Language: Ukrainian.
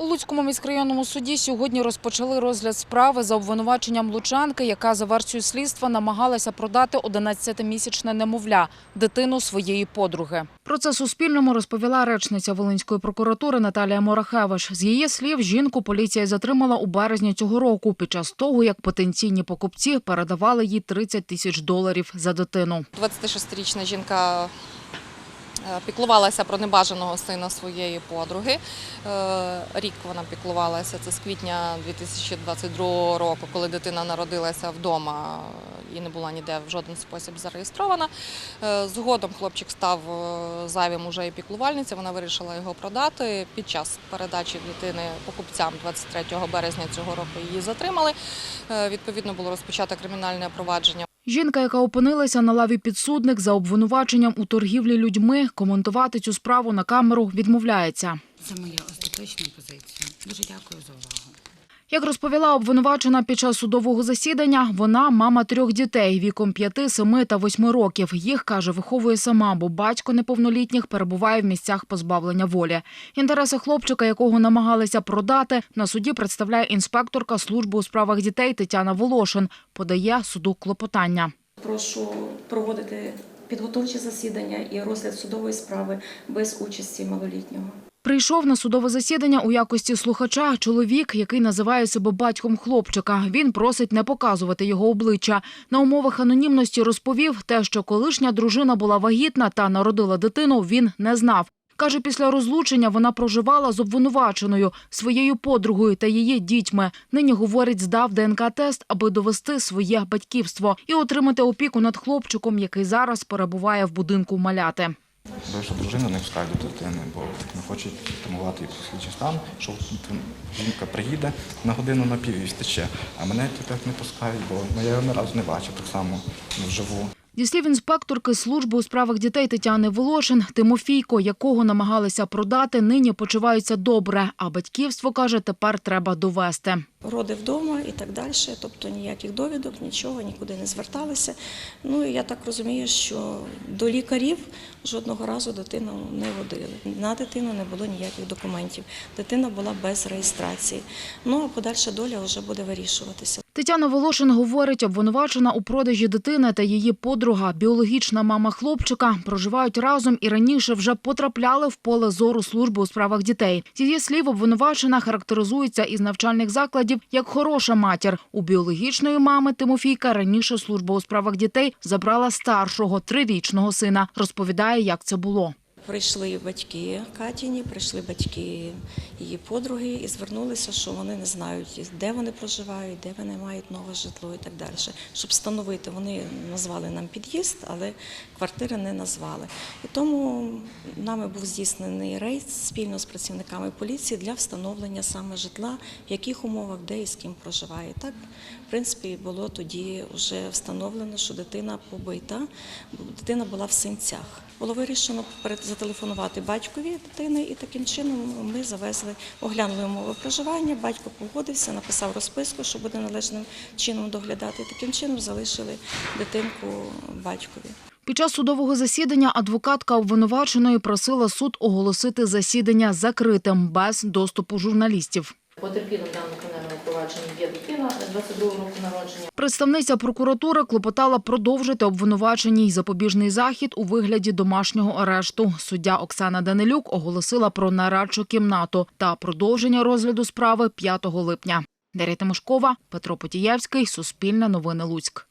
У Луцькому міськрайонному суді сьогодні розпочали розгляд справи за обвинуваченням лучанки, яка за версією слідства намагалася продати 11-місячне немовля – дитину своєї подруги. Про це Суспільному розповіла речниця Волинської прокуратури Наталія Морахевич. З її слів, жінку поліція затримала у березні цього року під час того, як потенційні покупці передавали їй 30 тисяч доларів за дитину. 26-річна жінка піклувалася про небажаного сина своєї подруги. Е, Рік вона піклувалася, це з квітня 2022 року, коли дитина народилася вдома і не була ніде в жоден спосіб зареєстрована. Е, Згодом хлопчик став е, зайвим уже і піклувальниця, вона вирішила його продати. Під час передачі дитини покупцям 23 березня цього року її затримали. Е, Відповідно було розпочато кримінальне провадження. Жінка, яка опинилася на лаві підсудних за обвинуваченням у торгівлі людьми, коментувати цю справу на камеру відмовляється. Це моя остаточна позиція. Дуже дякую за увагу. Як розповіла обвинувачена під час судового засідання, вона мама трьох дітей віком 5, 7 та 8 років. Їх, каже, виховує сама, бо батько неповнолітніх перебуває в місцях позбавлення волі. Інтереси хлопчика, якого намагалися продати, на суді представляє інспекторка служби у справах дітей Тетяна Волошин. Подає суду клопотання. Прошу проводити підготовчі засідання і розгляд судової справи без участі малолітнього. Прийшов на судове засідання у якості слухача чоловік, який називає себе батьком хлопчика. Він просить не показувати його обличчя. На умовах анонімності розповів те, що колишня дружина була вагітна та народила дитину, він не знав. Каже, після розлучення вона проживала з обвинуваченою, своєю подругою та її дітьми. Нині, говорить, здав ДНК-тест, аби довести своє батьківство і отримати опіку над хлопчиком, який зараз перебуває в будинку маляти. Бивша дружина не пускає до дитини, бо не хочуть тримувати її психічний стан, що жінка приїде на годину на пів і втече. А мене тепер не пускають, бо я його ні разу не бачив так само вживу. Зі слів інспекторки служби у справах дітей Тетяни Волошин, Тимофійко, якого намагалися продати, нині почуваються добре, а батьківство, каже, тепер треба довести. Роди вдома і так далі, тобто ніяких довідок, нічого, нікуди не зверталися. Ну і я так розумію, що до лікарів жодного разу дитину не водили. На дитину не було ніяких документів. Дитина була без реєстрації. Ну а подальша доля вже буде вирішуватися. Тетяна Волошин говорить, обвинувачена у продажі дитини та її подруга, біологічна мама хлопчика, проживають разом і раніше вже потрапляли в поле зору служби у справах дітей. З її слів, обвинувачена характеризується із навчальних закладів як хороша матір. У біологічної мами Тимофійка раніше служба у справах дітей забрала старшого трирічного сина. Розповідає, як це було. Прийшли батьки Катіні, прийшли батьки її подруги і звернулися, що вони не знають, де вони проживають, де вони мають нове житло і так далі. Щоб встановити, вони назвали нам під'їзд, але квартири не назвали. І тому нами був здійснений рейд спільно з працівниками поліції для встановлення саме житла, в яких умовах, де і з ким проживає. Так, в принципі, було тоді вже встановлено, що дитина побита, дитина була в синцях. Було вирішено перед- зателефонувати батькові дитини, і таким чином ми завезли, оглянули умови проживання. Батько погодився, написав розписку, що буде належним чином доглядати. І таким чином залишили дитинку батькові. Під час судового засідання адвокатка обвинуваченої просила суд оголосити засідання закритим без доступу журналістів. Потерпілим в даному провадженні є дитина 22 року народження. Представниця прокуратури клопотала продовжити обвинуваченій запобіжний захід у вигляді домашнього арешту. Суддя Оксана Данилюк оголосила про нарадчу кімнату та продовження розгляду справи 5 липня. Дар'я Тимошкова, Петро Потієвський, Суспільне новини Луцьк.